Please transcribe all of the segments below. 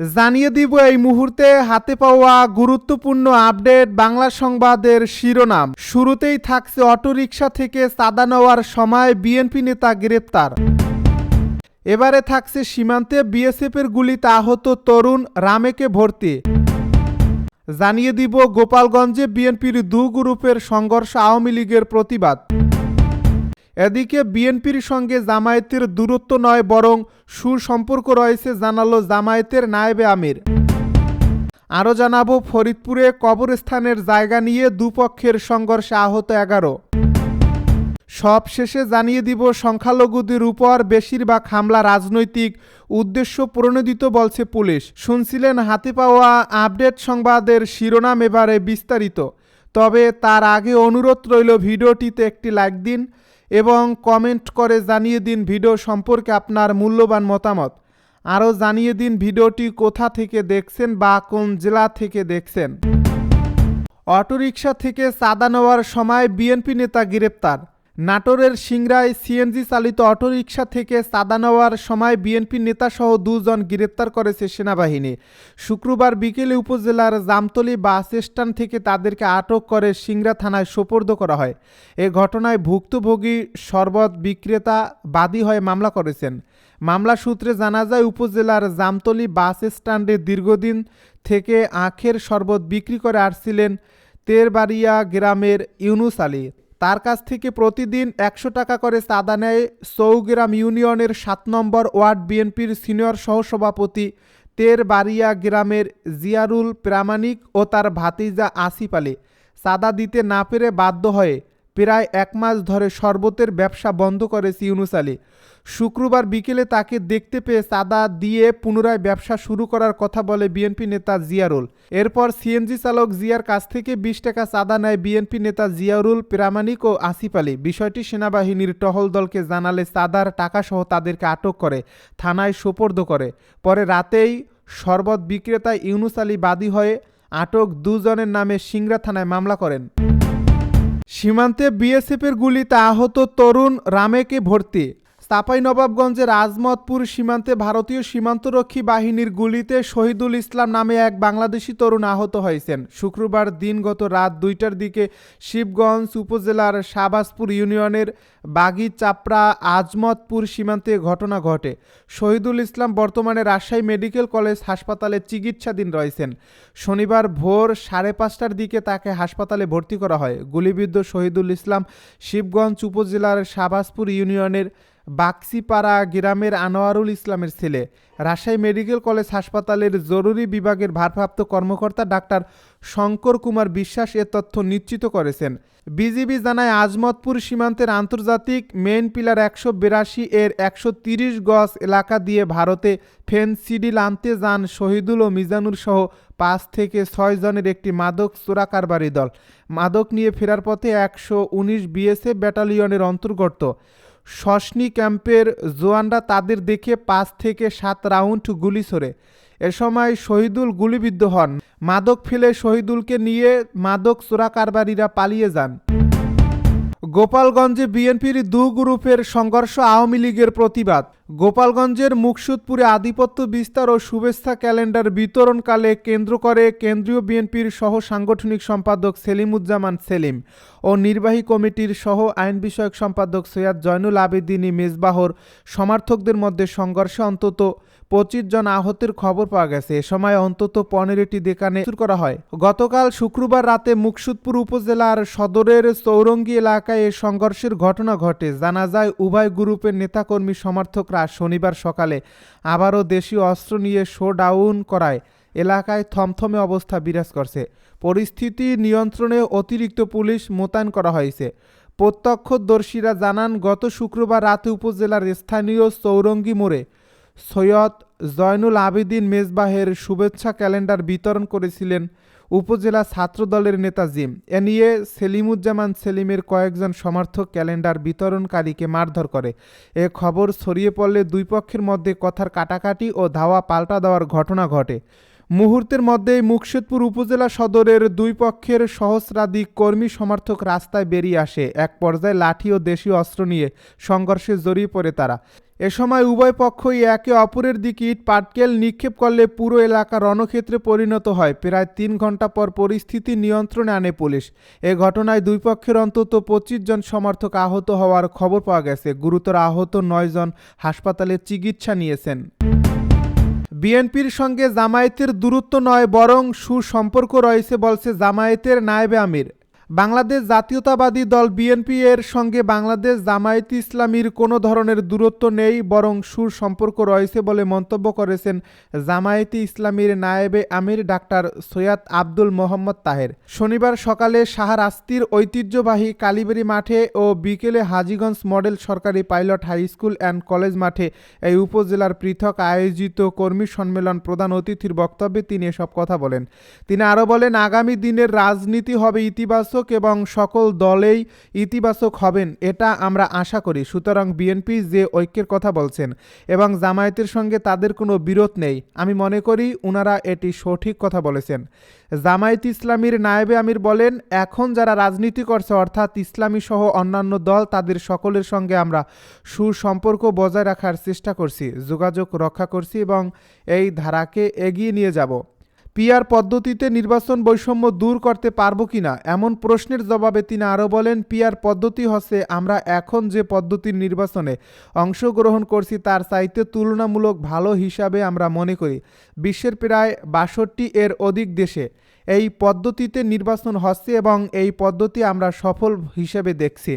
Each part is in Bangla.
জানিয়ে দিব এই মুহূর্তে হাতে পাওয়া গুরুত্বপূর্ণ আপডেট বাংলা সংবাদের শিরোনাম। শুরুতেই থাকছে অটোরিকশা থেকে চাঁদা নেওয়ার সময় বিএনপি নেতা গ্রেপ্তার। এবারে থাকছে সীমান্তে বিএসএফের গুলিতে আহত তরুণ রামেকে ভর্তি। জানিয়ে দিব গোপালগঞ্জে বিএনপির দু গ্রুপের সংঘর্ষ আওয়ামী লীগের প্রতিবাদ। এদিকে বিএনপির সঙ্গে জামায়াতের দূরত্ব নয় বরং সুসম্পর্ক রয়েছে, জানালো জামায়াতের নায়েবে আমির। আরও জানাব, ফরিদপুরে কবরস্থানের জায়গা নিয়ে দুপক্ষের সংঘর্ষে আহত এগারো। সব শেষে জানিয়ে দিব, সংখ্যালঘুদের উপর বেশিরভাগ হামলা রাজনৈতিক উদ্দেশ্য প্রণোদিত বলছে পুলিশ। শুনছিলেন হাতে পাওয়া আপডেট সংবাদের শিরোনাম এবারে বিস্তারিত। তবে তার আগে অনুরোধ রইল, ভিডিওটিতে একটি লাইক দিন। এবং কমেন্ট করে জানিয়ে দিন ভিডিও সম্পর্কে আপনার মূল্যবান মতামত। আরও জানিয়ে দিন ভিডিওটি কোথা থেকে দেখছেন বা কোন জেলা থেকে দেখছেন। অটোরিকশা থেকে চাঁদা নেওয়ার সময় বিএনপি নেতা গ্রেপ্তার। নাটোরের সিংড়ায় সিএনজি চালিত অটোরিকশা থেকে চাঁদা নেওয়ার সময় বিএনপি নেতাসহ দুজন গ্রেপ্তার করেছে সেনাবাহিনী। শুক্রবার বিকেলে উপজেলার জামতলি বাস স্ট্যান্ড থেকে তাদেরকে আটক করে সিংড়া থানায় সোপর্দ করা হয়। এ ঘটনায় ভুক্তভোগী শরবত বিক্রেতা বাদী হয়ে মামলা করেছেন। মামলা সূত্রে জানা যায়, উপজেলার জামতলি বাস স্ট্যান্ডে দীর্ঘদিন থেকে আখের শরবত বিক্রি করে আসছিলেন তেরবাড়িয়া গ্রামের ইউনুস আলী। তার কাছ থেকে প্রতিদিন একশো টাকা করে চাঁদা নেয় চৌগ্রাম ইউনিয়নের সাত নম্বর ওয়ার্ড বিএনপির সিনিয়র সহসভাপতি তেরবাড়িয়া গ্রামের জিয়ারুল প্রামাণিক ও তার ভাতিজা আসিফ আলী। চাঁদা দিতে না পেরে বাধ্য হয়ে প্রায় এক মাস ধরে শরবতের ব্যবসা বন্ধ করেছে ইউনুস আলী। শুক্রবার বিকেলে তাকে দেখতে পেয়ে চাঁদা দিয়ে পুনরায় ব্যবসা শুরু করার কথা বলে বিএনপি নেতা জিয়ারুল। এরপর সিএনজি চালক জিয়ার কাছ থেকে বিশ টাকা চাঁদা নেয় বিএনপি নেতা জিয়ারুল, প্রামাণিক ও আসিফ আলী। বিষয়টি সেনাবাহিনীর টহল দলকে জানালে চাঁদার টাকাসহ তাদেরকে আটক করে, থানায় সোপর্দ করে। পরে রাতেই শরবত বিক্রেতা ইউনুস আলী বাদী হয়ে আটক দুজনের নামে সিংড়া থানায় মামলা করেন। সীমান্তে বিএসএফের গুলিতে আহত তরুণ রামেকে ভর্তি। চাঁপাইনবাবগঞ্জের আজমতপুর সীমান্তে ভারতীয় সীমান্তরক্ষী বাহিনীর গুলিতে শহীদুল ইসলাম নামে এক বাংলাদেশি তরুণ আহত হয়েছেন। শুক্রবার দিনগত রাত দুইটার দিকে শিবগঞ্জ উপজেলার শাহবাজপুর ইউনিয়নের বাগি চাপড়া আজমতপুর সীমান্তে ঘটনা ঘটে। শহীদুল ইসলাম বর্তমানে রাজশাহী মেডিকেল কলেজ হাসপাতালে চিকিৎসাধীন রয়েছেন। শনিবার ভোর সাড়ে পাঁচটার দিকে তাকে হাসপাতালে ভর্তি করা হয়। গুলিবিদ্ধ শহীদুল ইসলাম শিবগঞ্জ উপজেলার শাহবাজপুর ইউনিয়নের বাক্সিপাড়া গ্রামের আনোয়ারুল ইসলামের ছেলে। রাজশাহী মেডিকেল কলেজ হাসপাতালের জরুরি বিভাগের ভারপ্রাপ্ত কর্মকর্তা ডাক্তার শঙ্কর কুমার বিশ্বাস এ তথ্য নিশ্চিত করেছেন। বিজিবি জানায়, আজমতপুর সীমান্তের আন্তর্জাতিক মেইন পিলার একশো বিরাশি এর একশো তিরিশ গজ এলাকা দিয়ে ভারতে ফেনসিডিল আনতে যান শহীদুল ও মিজানুর সহ পাঁচ থেকে ছয় জনের একটি মাদক চোরা কারবারি দল। মাদক নিয়ে ফেরার পথে একশো উনিশ বিএসএফ ব্যাটালিয়নের অন্তর্গত। সসনি ক্যাম্পের জোয়ানরা তাদের দেখে পাঁচ থেকে সাত রাউন্ড গুলি ছোড়ে। এ সময় শহীদুল গুলিবিদ্ধ হন। মাদক ফেলে শহীদুলকে নিয়ে মাদক চোরাকারবারীরা পালিয়ে যান। গোপালগঞ্জে বিএনপির দু গ্রুপের সংঘর্ষ আওয়ামী লীগের প্রতিবাদ। গোপালগঞ্জের মুকসুদপুরে আধিপত্য বিস্তার ও শুভেচ্ছা ক্যালেন্ডার বিতরণকালে কেন্দ্র করে কেন্দ্রীয় বিএনপির সহ সাংগঠনিক সম্পাদক সেলিমুজ্জামান সেলিম ও নির্বাহী কমিটির সহ আইন বিষয়ক সম্পাদক সৈয়দ জয়নুল আবেদিনী মেজবাহর সমর্থকদের মধ্যে সংঘর্ষে অন্তত পঁচিশ জন আহতের খবর পাওয়া গেছে। এ সময় অন্তত পনেরোটি দেকানে করা হয়। গতকাল শুক্রবার রাতে মুকসুদপুর উপজেলার সদরের চৌরঙ্গি এলাকায় এ সংঘর্ষের ঘটনা ঘটে। জানা যায়, উভয় গ্রুপের নেতাকর্মী সমর্থকরা শনিবার সকালে আবারও দেশীয় অস্ত্র নিয়ে শো ডাউন করায়। এলাকায় থমথমে অবস্থা বিরাজ করছে। পরিস্থিতি নিয়ন্ত্রণে অতিরিক্ত পুলিশ মোতায়েন করা হয়েছে। প্রত্যক্ষদর্শীরা জানান, গত শুক্রবার রাতে উপজেলার স্থানীয় চৌরঙ্গি মোড়ে সৈয়দ জয়নুল আবেদিন মেজবাহের শুভেচ্ছা ক্যালেন্ডার বিতরণ করেছিলেন উপজেলা ছাত্র দলের নেতা জিম। এ নিয়ে সেলিমুজ্জামান সেলিমের কয়েকজন সমর্থক ক্যালেন্ডার বিতরণকারীকে মারধর করে। এ খবর ছড়িয়ে পড়লে দুই পক্ষের মধ্যে কথার কাটাকাটি ও ধাওয়া পাল্টা দেওয়ার ঘটনা ঘটে। মুহূর্তের মধ্যেই মুকশেদপুর উপজেলা সদরের দুই পক্ষের সহস্রাধিক কর্মী সমর্থক রাস্তায় বেরিয়ে আসে। এক পর্যায়ে লাঠি ও দেশীয় অস্ত্র নিয়ে সংঘর্ষে জড়িয়ে পড়ে তারা। এ সময় উভয় পক্ষই একে অপরের দিকে ইট পাটকেল নিক্ষেপ করলে পুরো এলাকা রণক্ষেত্রে পরিণত হয়। প্রায় তিন ঘণ্টা পর পরিস্থিতি নিয়ন্ত্রণে আনে পুলিশ। এ ঘটনায় দুই পক্ষের অন্তত পঁচিশ জন সমর্থক আহত হওয়ার খবর পাওয়া গেছে। গুরুতর আহত নয় জন হাসপাতালে চিকিৎসা নিয়েছেন। বিএনপির সঙ্গে জামায়াতের দূরত্ব নয় বরং সুসম্পর্ক রয়েছে বলছে জামায়াতের নায়েবে আমির। বাংলাদেশ জাতীয়তাবাদী দল বিএনপি এর সঙ্গে বাংলাদেশ জামায়াত ইসলামীর কোনো ধরনের দূরত্ব নেই, বরং সুসম্পর্ক রয়েছে বলে মন্তব্য করেছেন জামায়াতে ইসলামীর নায়েবে আমির ডাক্তার সৈয়দ আব্দুল মোহাম্মদ তাহের। শনিবার সকালে শাহরাস্তির ঐতিহ্যবাহী কালীবাড়ি মাঠে ও বিকেলে হাজীগঞ্জ মডেল সরকারি pilot high school and college মাঠে এই উপজেলার পৃথক আয়োজিত কর্মী সম্মেলন প্রধান অতিথির বক্তব্যে তিনি এসব কথা বলেন। তিনি আরও বলেন, আগামী দিনের রাজনীতি হবে ইতিবাচক এবং সকল দলেই ইতিবাচক হবেন, এটা আমরা আশা করি। সুতরাং বিএনপি যে ঐক্যের কথা বলছেন এবং জামায়াতের সঙ্গে তাদের কোনো বিরোধ নেই, আমি মনে করি উনারা এটি সঠিক কথা বলেছেন। জামায়াত ইসলামীর নায়েবে আমির বলেন, এখন যারা রাজনীতি করছে, অর্থাৎ ইসলামী সহ অন্যান্য দল, তাদের সকলের সঙ্গে আমরা সুসম্পর্ক বজায় রাখার চেষ্টা করছি, যোগাযোগ রক্ষা করছি এবং এই ধারাকে এগিয়ে নিয়ে যাব। পিআর পদ্ধতিতে নির্বাচন বৈষম্য দূর করতে পারব কিনা এমন প্রশ্নের জবাবে তিনি আরও বলেন, পিআর পদ্ধতি হচ্ছে আমরা এখন যে পদ্ধতির নির্বাচনে অংশগ্রহণ করছি তার চাইতে তুলনামূলক ভালো হিসাবে আমরা মনে করি। বিশ্বের প্রায় বাষট্টি এর অধিক দেশে এই পদ্ধতিতে নির্বাচন হচ্ছে এবং এই পদ্ধতি আমরা সফল হিসেবে দেখছি।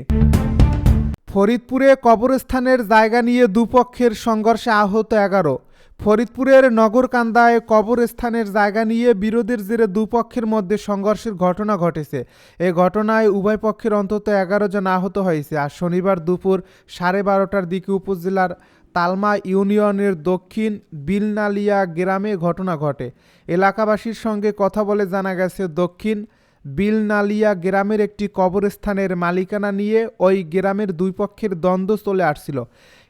ফরিদপুরে কবরস্থানের জায়গা নিয়ে দুপক্ষের সংঘর্ষে আহত এগারো। ফরিদপুরের নগরকান্দায় কবরস্থানের জায়গা নিয়ে বিরোধের জেরে দুপক্ষের মধ্যে সংঘর্ষের ঘটনা ঘটেছে। এ ঘটনায় উভয় পক্ষের অন্তত এগারো জন আহত হয়েছে। আর শনিবার দুপুর সাড়ে বারোটার দিকে উপজেলার তালমা ইউনিয়নের দক্ষিণ বিলনালিয়া গ্রামে ঘটনা ঘটে। এলাকাবাসীর সঙ্গে কথা বলে জানা গেছে, দক্ষিণ বিলনালিয়া গ্রামের একটি কবরস্থানের মালিকানা নিয়ে ওই গ্রামের দুই পক্ষের দ্বন্দ্ব চলে আসছিল।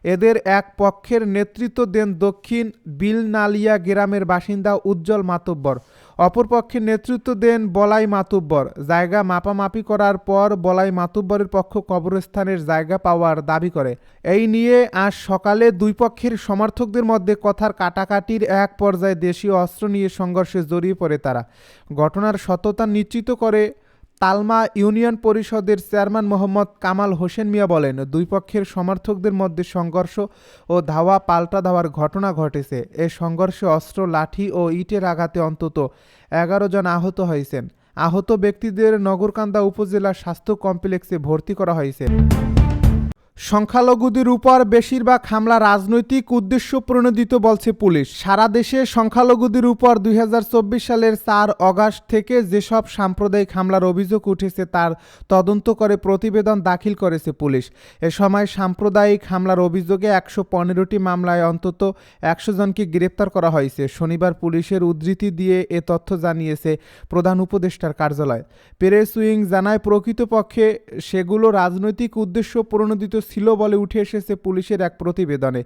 এদের এক পক্ষের নেতৃত্ব দেন দক্ষিণ বিলনালিয়া গ্রামের বাসিন্দা উজ্জ্বল মাতব্বর। অপর পক্ষের নেতৃত্ব দেন বলাই মাতুব্বর। জায়গা মাপামাপি করার পর বলাই মাতুব্বরের পক্ষ কবরস্থানের জায়গা পাওয়ার দাবি করে। এই নিয়ে আজ সকালে দুই পক্ষের সমর্থকদের মধ্যে কথার কাটাকাটির এক পর্যায়ে দেশীয় অস্ত্র নিয়ে সংঘর্ষে জড়িয়ে পড়ে তারা। ঘটনার সততা নিশ্চিত করে তালমা ইউনিয়ন পরিষদের চেয়ারম্যান মোহাম্মদ কামাল হোসেন মিয়া বলেন, দুই পক্ষের সমর্থকদের মধ্যে সংঘর্ষ ও ধাওয়া পাল্টা ধাওয়ার ঘটনা ঘটেছে। এ সংঘর্ষে অস্ত্র, লাঠি ও ইটের আঘাতে অন্তত এগারো জন আহত হয়েছেন। আহত ব্যক্তিদের নগরকান্দা উপজেলা স্বাস্থ্য কমপ্লেক্সে ভর্তি করা হয়েছে। সংখ্যালঘুদের উপর বেশিরভাগ হামলা রাজনৈতিক উদ্দেশ্য প্রণোদিত বলছে পুলিশ। সারা দেশে সংখ্যালঘুদের উপর দুই হাজার চব্বিশ সালের চার অগাস্ট থেকে যেসব সাম্প্রদায়িক হামলার অভিযোগ উঠেছে তার তদন্ত করে প্রতিবেদন দাখিল করেছে পুলিশ। এ সময় সাম্প্রদায়িক হামলার অভিযোগে একশো পনেরোটি মামলায় অন্তত একশো জনকে গ্রেপ্তার করা হয়েছে। শনিবার পুলিশের উদ্ধৃতি দিয়ে এ তথ্য জানিয়েছে প্রধান উপদেষ্টার কার্যালয়। প্রেস উইং জানায়, প্রকৃতপক্ষে সেগুলো রাজনৈতিক উদ্দেশ্য প্রণোদিত ছিল বলে উঠে এসেছে পুলিশের এক প্রতিবেদনে।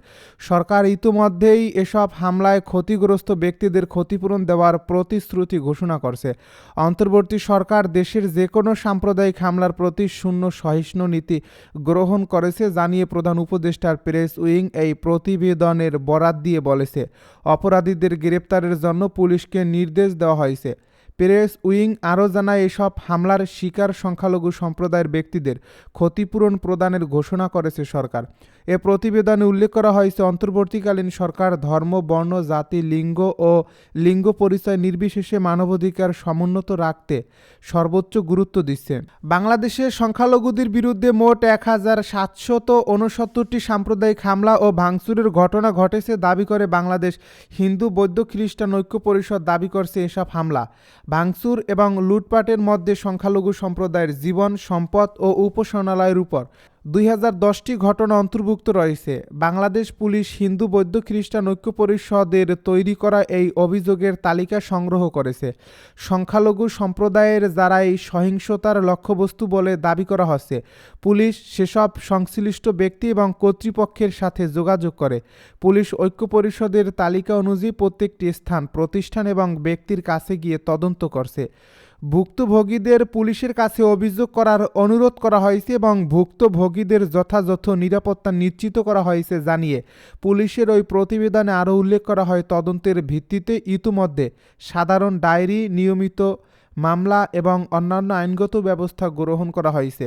সরকার ইতোমধ্যেই এসব হামলায় ক্ষতিগ্রস্ত ব্যক্তিদের ক্ষতিপূরণ দেওয়ার প্রতিশ্রুতি ঘোষণা করছে। অন্তর্বর্তী সরকার দেশের যে কোনো সাম্প্রদায়িক হামলার প্রতি শূন্য সহিষ্ণু নীতি গ্রহণ করেছে জানিয়ে প্রধান উপদেষ্টার প্রেস উইং এই প্রতিবেদনের বরাত দিয়ে বলেছে। অপরাধীদের গ্রেপ্তারের জন্য পুলিশকে নির্দেশ দেওয়া হয়েছে। প্রেস উইং আরও জানায়, এসব হামলার শিকার সংখ্যালঘু সম্প্রদায়ের ব্যক্তিদের ক্ষতিপূরণ প্রদানের ঘোষণা করেছে সরকার। এ প্রতিবেদনে উল্লেখ করা হয়েছে, অন্তর্বর্তীকালীন সরকার ধর্ম, বর্ণ, জাতি, লিঙ্গ ও লিঙ্গ পরিচয় নির্বিশেষে মানবাধিকার সমুন্নত রাখতে সর্বোচ্চ গুরুত্ব দিচ্ছে। বাংলাদেশে সংখ্যালঘুদের বিরুদ্ধে মোট এক হাজার সাতশত উনসত্তরটি সাম্প্রদায়িক হামলা ও ভাঙচুরের ঘটনা ঘটেছে দাবি করে বাংলাদেশ হিন্দু, বৌদ্ধ, খ্রিস্টান ঐক্য পরিষদ দাবি করছে এসব হামলা। ভাঙচুর এবং লুটপাটের মধ্যে সংখ্যালঘু সম্প্রদায়ের জীবন সম্পদ ও উপাসনালয়ের উপর দুই ঘটনা অন্তর্ভুক্ত রয়েছে। বাংলাদেশ পুলিশ হিন্দু, বৌদ্ধ, খ্রিস্টান ঐক্য পরিষদের তৈরি করা এই অভিযোগের তালিকা সংগ্রহ করেছে। সংখ্যালঘু সম্প্রদায়ের যারা এই সহিংসতার লক্ষ্যবস্তু বলে দাবি করা হচ্ছে, পুলিশ সেসব সংশ্লিষ্ট ব্যক্তি এবং কর্তৃপক্ষের সাথে যোগাযোগ করে। পুলিশ ঐক্য পরিষদের তালিকা অনুযায়ী প্রত্যেকটি স্থান, প্রতিষ্ঠান এবং ব্যক্তির কাছে গিয়ে তদন্ত করছে। ভুক্তভোগীদের পুলিশের কাছে অভিযোগ করার অনুরোধ করা হয়েছে এবং ভুক্তভোগীদের যথাযথ নিরাপত্তা নিশ্চিত করা হয়েছে জানিয়ে পুলিশের ওই প্রতিবেদনে আরও উল্লেখ করা হয় তদন্তের ভিত্তিতে ইতিমধ্যে সাধারণ ডায়েরি, নিয়মিত মামলা এবং অন্যান্য আইনগত ব্যবস্থা গ্রহণ করা হয়েছে।